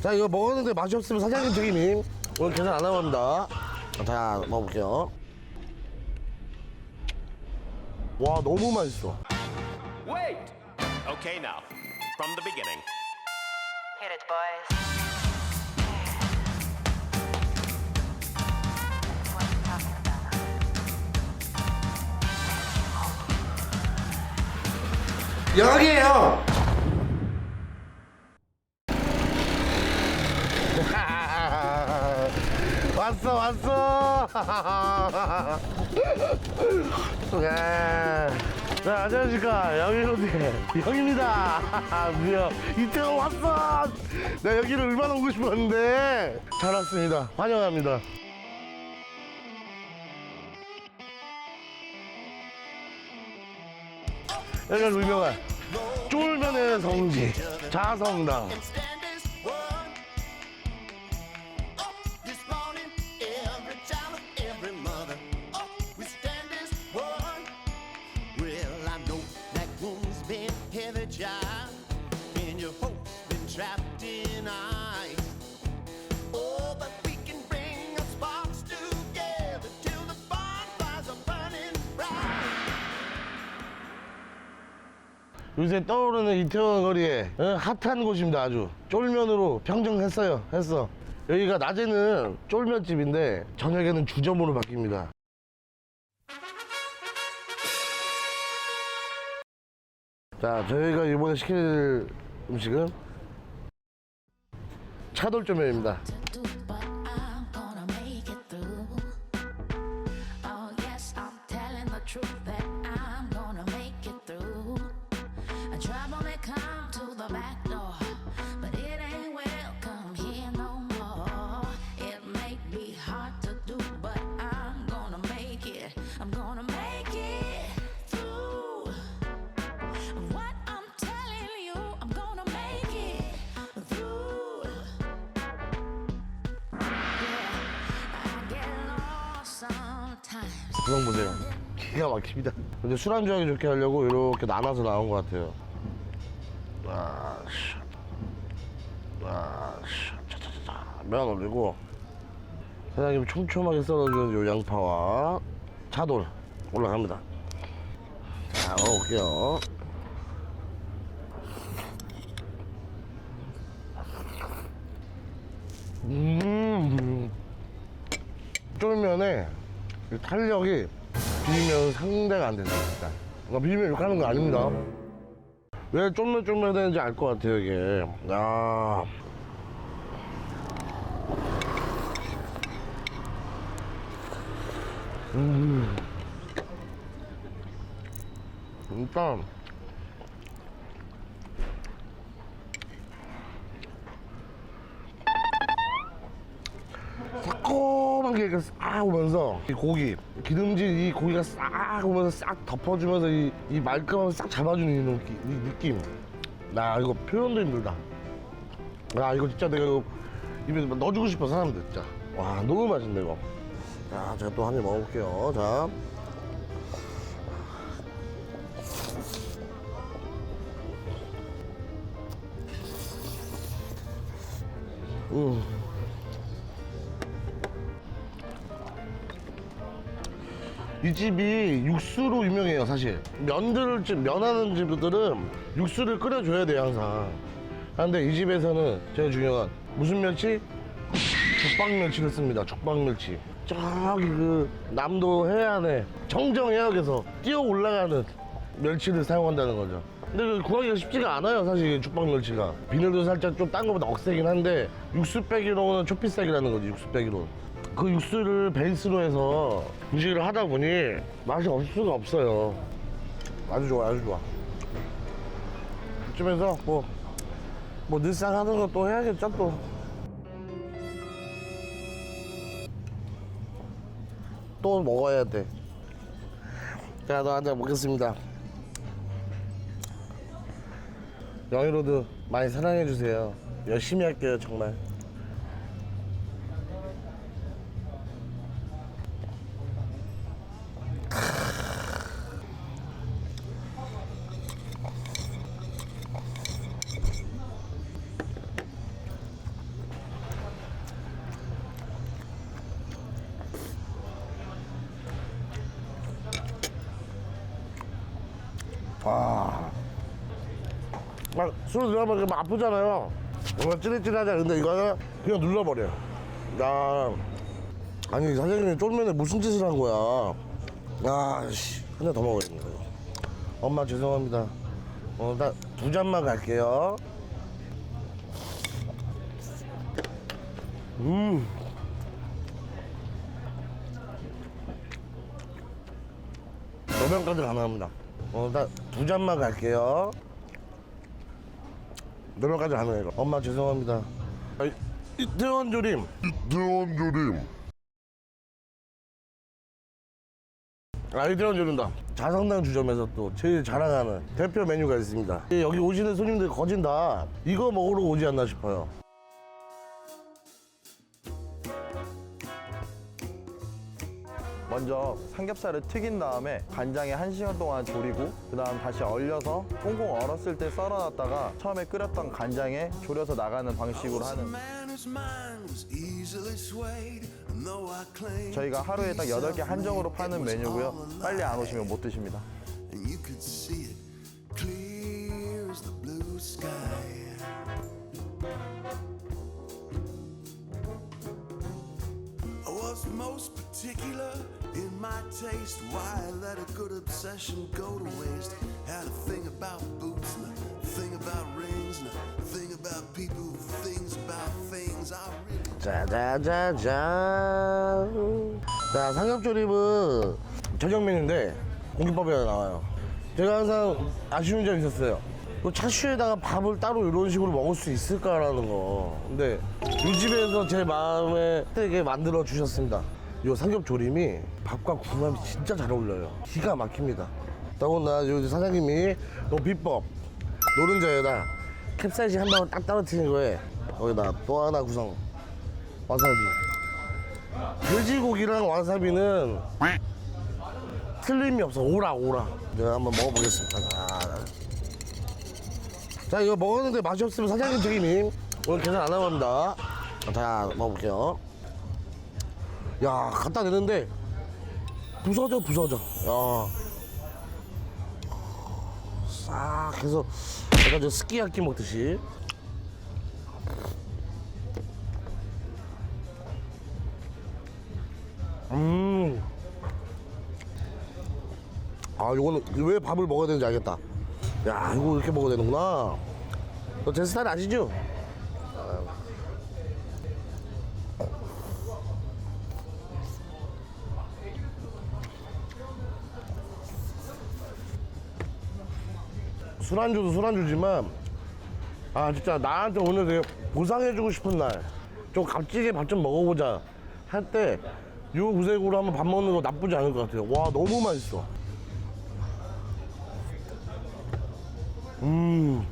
자 이거 먹었는데 맛이 없으면 사장님 책임임 오늘 계산 안 하고 합니다 자 먹어볼게요 와 너무 맛있어 Wait! Okay, now, from the beginning. Hit it, boys. What you talking about? 여기에요 왔어 왔어. 네. 자 안녕하십니까. 영희로드의 영입니다. 뭐야 이태원 왔어. 나 여기를 얼마나 오고 싶었는데. 잘 왔습니다. 환영합니다. 여기가 유명한 쫄면의 성지. 자성당 trapped in ice. Oh, but we can bring our sparks together till the bonfires are burning bright. 요새 떠오르는 이태원 거리에 어, 핫한 곳입니다 아주 쫄면으로 평정했어요 했어 여기가 낮에는 쫄면집인데 저녁에는 주점으로 바뀝니다 자 저희가 이번에 시킬 음식은 차돌쫄면입니다 구성 보세요. 기가 막힙니다. 근데 술안주하기 좋게 하려고 이렇게 나눠서 나온 것 같아요. 아 씨. 아 씨. 차차차차. 면 올리고 사장님 촘촘하게 썰어준 요 양파와 차돌 올라갑니다. 자 먹어볼게요. 음. 쫄면에 이 탄력이 비빔면 상대가 안 된다 진짜. 그러니까 비빔면 이렇게 하는 거 아닙니다. 왜 쫄면 쫄면 되는지 알 것 같아요 이게. 야 음. 일단 이렇게 싹 오면서 이 고기 기름진 이 고기가 싹 오면서 싹 덮어주면서 이, 이 말끔함을 싹 잡아주는 이, 느끼, 이 느낌. 나 이거 표현도 힘들다. 야 이거 진짜 내가 이거 입에 넣어주고 싶어 사람들 진짜. 와 너무 맛있네 이거. 자 제가 또 한 입 먹어볼게요. 자. 음. 이 집이 육수로 유명해요 사실. 면들 집 면하는 집들은 육수를 끓여줘야 돼요 항상. 그런데 이 집에서는 제일 중요한 무슨 멸치? 죽방멸치를 씁니다 죽방멸치. 저기 그 남도 해안에 정정 해역에서 뛰어 올라가는 멸치를 사용한다는 거죠 근데 그 구하기가 쉽지가 않아요 사실 죽방 멸치가 비늘도 살짝 좀 딴 거보다 억세긴 한데 육수 빼기로는 초피색이라는 거지 육수 빼기로는 그 육수를 베이스로 해서 음식을 하다 보니 맛이 없을 수가 없어요. 아주 좋아, 아주 좋아. 이쯤에서 뭐, 뭐 늘상 하는 거 또 해야겠죠, 또. 또 먹어야 돼. 자, 너 한 잔 먹겠습니다. 영희로드 많이 사랑해주세요. 열심히 할게요, 정말. 막, 술 들어가면 아프잖아요. 뭔가 찌릿찌릿하잖아. 근데 이거는 그냥 눌러버려. 야. 아니, 사장님이 쫄면에 무슨 짓을 한 거야. 아, 씨. 하나 더 먹어야겠네. 엄마 죄송합니다. 어, 나 두 잔만 갈게요. 음. 노면까지 가능합니다. 어, 나 두 잔만 갈게요. 노면까지 가능해요. 엄마 죄송합니다. 아, 이- 이태원 조림. 이태원 조림. 아, 이태원 조림다. 자성당 주점에서 또 제일 자랑하는 대표 메뉴가 있습니다. 여기 오시는 손님들 거진 다 이거 먹으러 오지 않나 싶어요. 먼저 삼겹살을 튀긴 다음에 간장에 한시간 동안 졸이고 그 다음 다시 얼려서 꽁꽁 얼었을 때 썰어놨다가 처음에 끓였던 간장에 졸여서 나가는 방식으로 하는. 저희가 하루에 딱 8개 한정으로 파는 메뉴고요. 빨리 안. 오시면 못 드십니다 was most particular in my taste. Why let a good obsession go to waste? Had a thing about boots and a thing about rings and a thing about people, things about things. I really. 짜자자잔. 자, 삼겹조림은 저녁 메뉴인데 공깃밥에 나와요. 제가 항상 아쉬운 점이 있었어요. 그 차슈에다가 밥을 따로 이런 식으로 먹을 수 있을까라는 거. 근데 이 집에서 제 마음에 되게 만들어 주셨습니다. 이 삼겹조림이 밥과 궁합이 진짜 잘 어울려요. 기가 막힙니다. 더군다나 요 사장님이 또 비법 노른자에다 캡사이신 한 방울 딱 떨어뜨린 거에 거기다 또 하나 구성 와사비. 돼지고기랑 와사비는 틀림이 없어. 오라 오라. 내가 한번 먹어보겠습니다. 자, 자 이거 먹었는데 맛이 없으면 사장님 책임임. 오늘 계산 안 하고 합니다. 자 먹어볼게요. 야 갖다 대는데 부서져 부서져. 야. 싹 해서 약간 저 스키야키 먹듯이. 음. 아, 요거는 왜 밥을 먹어야 되는지 알겠다. 야, 이거 이렇게 먹어야 되는구나. 너제 스타일 아시죠? 술안주도 술안주지만 아 진짜 나한테 오늘 되게 보상해주고 싶은 날좀 값지게 밥 좀 먹어보자 할 때 요 구색으로 한번 밥 먹는 거 나쁘지 않을 것 같아요 와 너무 맛있어 음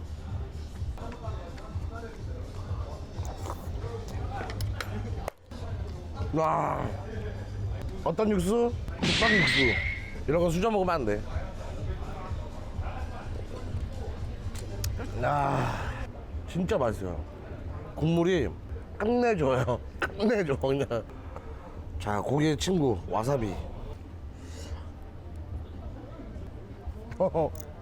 와. 어떤 육수? 국밥 육수. 이런 거 수저 먹으면 안 돼. 아, 진짜 맛있어요. 국물이 끝내줘요. 끝내줘, 그냥. 자, 고기의 친구, 와사비. 허허.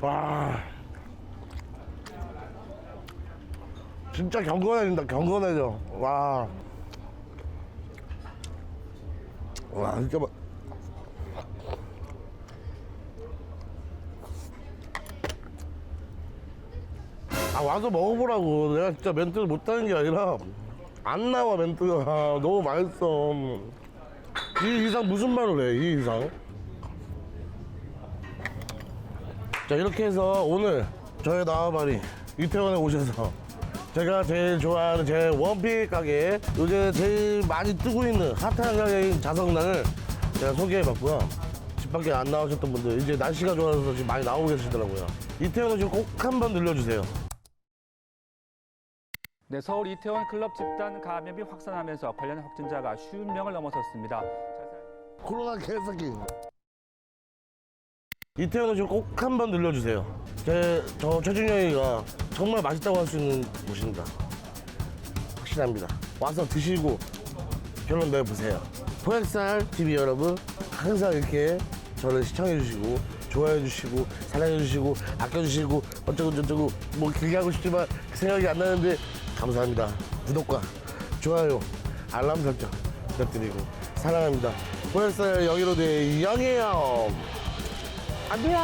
와. 진짜 경건해진다, 경건해져. 와. 와, 진짜 맛. 아 와서 먹어보라고 내가 진짜 멘트를 못하는 게 아니라 안 나와 멘트가 너무 맛있어 이 이상 무슨 말을 해 이 이상 자 이렇게 해서 오늘 저의 나와바리 이태원에 오셔서 제가 제일 좋아하는 제 원픽 가게 요새 제일 많이 뜨고 있는 핫한 가게인 자성당을 제가 소개해봤고요 집 밖에 안 나오셨던 분들 이제 날씨가 좋아서 지금 많이 나오고 계시더라고요 이태원 오시면 꼭 한번 들려주세요 네, 서울 이태원 클럽 집단 감염이 확산하면서 관련 확진자가 50명을 넘어섰습니다. 코로나 개새끼. 이태원 오시면 꼭 한 번 들려주세요. 제, 저 최준영이가 정말 맛있다고 할 수 있는 곳입니다. 확실합니다. 와서 드시고 결론 내보세요. 포획살 TV 여러분 항상 이렇게 저를 시청해 주시고 좋아해 주시고 사랑해 주시고 아껴 주시고 어쩌고 저쩌고 뭐 길게 하고 싶지만 생각이 안 나는데 감사합니다 구독과 좋아요 알람 설정 부탁드리고 사랑합니다 포획살 영희로드의 영희형 안녕